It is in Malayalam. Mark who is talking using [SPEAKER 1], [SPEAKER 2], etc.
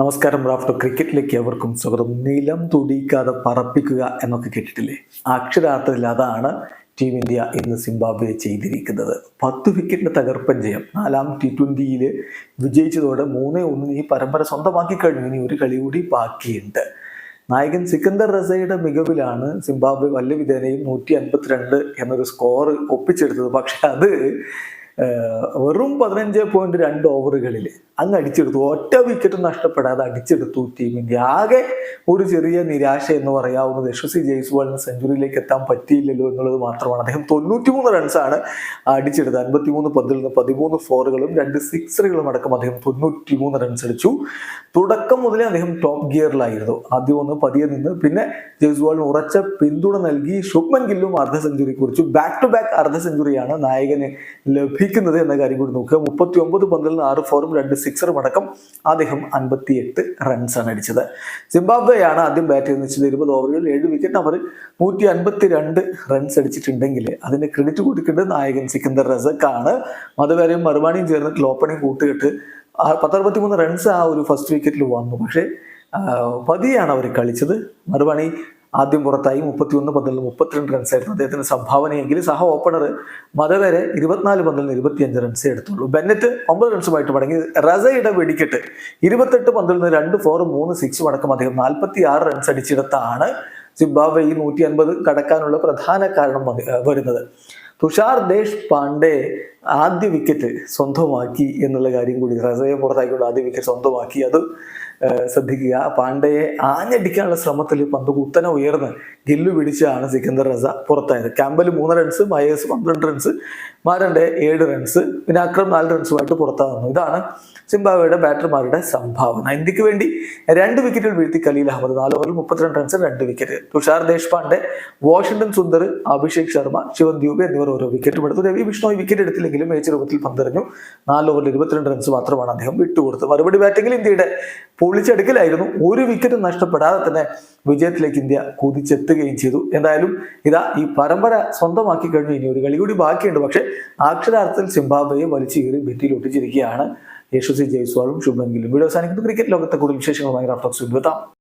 [SPEAKER 1] നമസ്കാരം റാഫ്റ്റർ ക്രിക്കറ്റിലേക്ക് അവർക്കും സ്വാഗതം. നിലം തുടിക്കാതെ പറപ്പിക്കുക എന്നൊക്കെ കേട്ടിട്ടില്ലേ? അക്ഷരാർത്ഥത്തിൽ അതാണ് ടീം ഇന്ത്യ ഇന്ന് സിംബാബ്വെ ചെയ്തിരിക്കുന്നത്. പത്ത് വിക്കറ്റിന് തകർപ്പൻ ജയം. നാലാം ടി ട്വന്റിയിൽ വിജയിച്ചതോടെ മൂന്ന് ഒന്നിന് ഈ പരമ്പര സ്വന്തമാക്കി കഴിഞ്ഞു. ഇനി ഒരു കളി കൂടി ബാക്കിയുണ്ട്. നായകൻ സിക്കന്ദർ റസയുടെ മികവിലാണ് സിംബാബ്വെ വല്ല വിധേനയും നൂറ്റി അൻപത്തിരണ്ട് എന്നൊരു സ്കോർ ഒപ്പിച്ചെടുത്തത്. പക്ഷെ അത് വെറും പതിനഞ്ച് പോയിന്റ് രണ്ട് ഓവറുകളിൽ അങ്ങ് അടിച്ചെടുത്തു. ഒറ്റ വിക്കറ്റ് നഷ്ടപ്പെടാതെ അടിച്ചെടുത്തു ടീം ആകെ ഒരു ചെറിയ നിരാശ എന്ന് പറയാവുന്നത് യശസ്വി ജയ്സ്വാളിന് സെഞ്ചുറിയിലേക്ക് എത്താൻ പറ്റിയില്ലല്ലോ എന്നുള്ളത് മാത്രമാണ്. അദ്ദേഹം തൊണ്ണൂറ്റിമൂന്ന് റൺസാണ് അടിച്ചെടുത്തത്. അൻപത്തിമൂന്ന് പന്തിൽ നിന്ന് പതിമൂന്ന് ഫോറുകളും രണ്ട് സിക്സറുകളും അടക്കം അദ്ദേഹം തൊണ്ണൂറ്റിമൂന്ന് റൺസ് അടിച്ചു. തുടക്കം മുതലേ അദ്ദേഹം ടോപ്പ് ഗിയറിലായിരുന്നു ആദ്യം ഒന്ന് പതിയെ നിന്ന് പിന്നെ ജയ്സ്വാളിന് ഉറച്ച പിന്തുണ നൽകി. ശുഭ്മൻ ഗില്ലും അർദ്ധ സെഞ്ചുറി കുറിച്ചു. ബാക്ക് ടു ബാക്ക് അർദ്ധ സെഞ്ചുറിയാണ് നായകന് ലഭിക്കുന്നത് എന്ന കാര്യം കൂടി നോക്കുക. മുപ്പത്തി ഒമ്പത് പന്തിൽ ആറ് ഫോറും രണ്ട് സിക്സറും അടക്കം അദ്ദേഹം അൻപത്തിയെട്ട് റൺസാണ് അടിച്ചത്. സിംബാബ്വെയാണ് ആദ്യം ബാറ്റ് ചെയ്ത് വെച്ചത് ഇരുപത് ഓവറുകളിൽ ഏഴ് വിക്കറ്റ് അവർ നൂറ്റി അൻപത്തി രണ്ട് റൺസ് അടിച്ചിട്ടുണ്ടെങ്കിൽ അതിന് ക്രെഡിറ്റ് കൊടുക്കേണ്ടത് നായകൻ സിക്കന്ദർ റസക്കാണ്. മതകാര്യം മറുപാണിയും ചേർന്നിട്ട് ഓപ്പണിംഗ് കൂട്ടുകെട്ട് ആ പത്തറുപത്തി മൂന്ന് റൺസ് ആ ഒരു ഫസ്റ്റ് വിക്കറ്റിൽ വന്നു. പക്ഷേ പതിയാണ് അവർ കളിച്ചത്. മറുപണി ആദ്യം പുറത്തായി മുപ്പത്തിയൊന്ന് പന്തിൽ മുപ്പത്തിരണ്ട് റൺസ് ആയിരുന്നു അദ്ദേഹത്തിന് സംഭാവനയെങ്കിൽ സഹ ഓപ്പണർ മതവരെ ഇരുപത്തിനാല് പന്തിൽ നിന്ന് ഇരുപത്തിയഞ്ച് റൺസേ എടുത്തുള്ളൂ. ബെന്നറ്റ് ഒമ്പത് റൺസുമായിട്ട് മടങ്ങി. റസയുടെ വെടിക്കെട്ട് ഇരുപത്തെട്ട് പന്തിൽ നിന്ന് രണ്ട് ഫോറും മൂന്ന് സിക്സും അടക്കം അദ്ദേഹം നാൽപ്പത്തി ആറ് റൺസ് അടിച്ചിടത്താണ് സിംബാബ്വെ ഈ നൂറ്റി അൻപത് കടക്കാനുള്ള പ്രധാന കാരണം വരുന്നത്. തുഷാർ ദേശ് പാണ്ഡെ ആദ്യ വിക്കറ്റ് സ്വന്തമാക്കി എന്നുള്ള കാര്യം കൂടി റസയെ പുറത്താക്കിയുള്ള ആദ്യ വിക്കറ്റ് സ്വന്തമാക്കി. അത് ശ്രദ്ധിക്കുക. പാണ്ഡയെ ആഞ്ഞടിക്കാനുള്ള ശ്രമത്തിൽ പന്ത് കുത്തനെ ഉയർന്ന് ഗില്ലു പിടിച്ചാണ് സിക്കന്ദർ റസ പുറത്തായത്. ക്യാമ്പൽ മൂന്ന് റൺസ് മയേഴ്സ് പന്ത്രണ്ട് റൺസ് മാരന്റെ ഏഴ് റൺസ് പിന്നെ അക്രം നാല് റൺസുമായിട്ട് പുറത്താകുന്നു ഇതാണ് സിംബാബ്വെയുടെ ബാറ്റർമാരുടെ സംഭാവന. ഇന്ത്യയ്ക്ക് വേണ്ടി രണ്ട് വിക്കറ്റുകൾ വീഴ്ത്തി കലീൽ അഹമ്മദ്. നാല് ഓവറിൽ മുപ്പത്തിരണ്ട് റൺസ് രണ്ട് വിക്കറ്റ് തുഷാർ ദേശ്പാണ്ഡെ വാഷിംഗ്ടൺ സുന്ദർ അഭിഷേക് ശർമ്മ ശിവൻ ദ്യൂബ് എന്നിവർ ഓരോ വിക്കറ്റും എടുത്തു. രവി ബിഷ്ണോയ് വിക്കറ്റ് എടുത്തില്ലെങ്കിലും മികച്ച രൂപത്തിൽ പന്തെറിഞ്ഞു. നാല് ഓവറിൽ ഇരുപത്തിരണ്ട് റൺസ് മാത്രമാണ് അദ്ദേഹം വിട്ടുകൊടുത്തത്. മറുപടി ബാറ്റിംഗിൽ ഇന്ത്യയുടെ പൊളിച്ചെടുക്കലായിരുന്നു. ഒരു വിക്കറ്റും നഷ്ടപ്പെടാതെ തന്നെ വിജയത്തിലേക്ക് ഇന്ത്യ കുതിച്ചെത്തുകയും ചെയ്തു. എന്തായാലും ഇതാ ഈ പരമ്പര സ്വന്തമാക്കി കഴിഞ്ഞു. ഇനി ഒരു കളി കൂടി ബാക്കിയുണ്ട്. പക്ഷെ അക്ഷരാർത്ഥത്തിൽ സിംബാബ്വയെ വലിച്ചു കീറി ഭിത്തിയിൽ ഒട്ടിച്ചിരിക്കുകയാണ് യേശുസി ജയ്സ്വാളും. ശുഭൻ വീഡിയോ സാധിക്കുന്നു ക്രിക്കറ്റ് ലോകത്തെ കൂടുതൽ വിശേഷങ്ങളുമായി റാഫ്റ്റോക്സ് എത്താം.